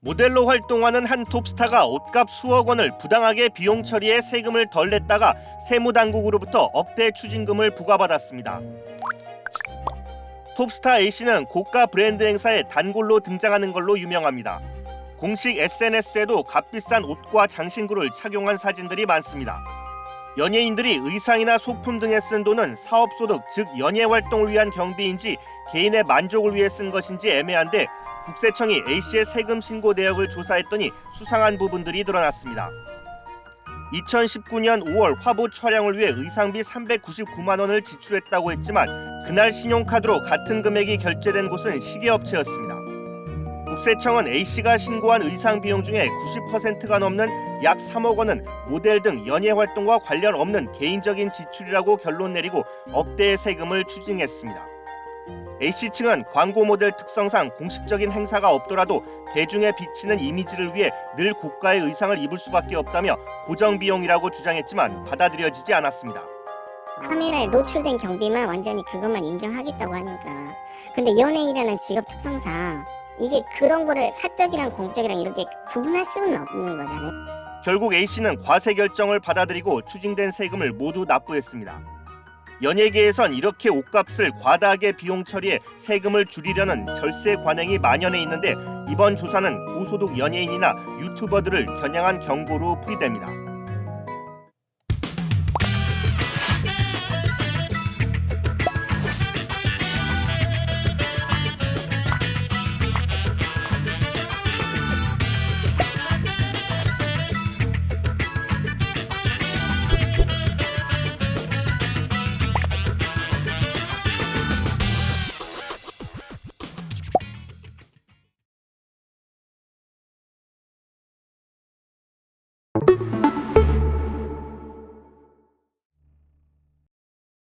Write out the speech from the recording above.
모델로 활동하는 한 톱스타가 옷값 수억 원을 부당하게 비용 처리해 세금을 덜 냈다가 세무당국으로부터 억대 추징금을 부과받았습니다. 톱스타 A씨는 고가 브랜드 행사에 단골로 등장하는 걸로 유명합니다. 공식 SNS에도 값비싼 옷과 장신구를 착용한 사진들이 많습니다. 연예인들이 의상이나 소품 등에 쓴 돈은 사업 소득 즉 연예 활동을 위한 경비인지 개인의 만족을 위해 쓴 것인지 애매한데 국세청이 A씨의 세금 신고 내역을 조사했더니 수상한 부분들이 드러났습니다. 2019년 5월 화보 촬영을 위해 의상비 399만 원을 지출했다고 했지만 그날 신용카드로 같은 금액이 결제된 곳은 시계업체였습니다. 국세청은 A씨가 신고한 의상 비용 중에 90%가 넘는 약 3억 원은 모델 등 연예 활동과 관련 없는 개인적인 지출이라고 결론 내리고 억대의 세금을 추징했습니다. A씨 측은 광고 모델 특성상 공식적인 행사가 없더라도 대중에 비치는 이미지를 위해 늘 고가의 의상을 입을 수밖에 없다며 고정 비용이라고 주장했지만 받아들여지지 않았습니다. 카메라에 노출된 경비만 완전히 그것만 인정하겠다고 하니까 근데 연예인이라는 직업 특성상 이게 그런 거를 사적이랑 공적이랑 이렇게 구분할 수는 없는 거잖아요 결국 A씨는 과세 결정을 받아들이고 추징된 세금을 모두 납부했습니다. 연예계에선 이렇게 옷값을 과다하게 비용 처리해 세금을 줄이려는 절세 관행이 만연해 있는데 이번 조사는 고소득 연예인이나 유튜버들을 겨냥한 경고로 풀이됩니다.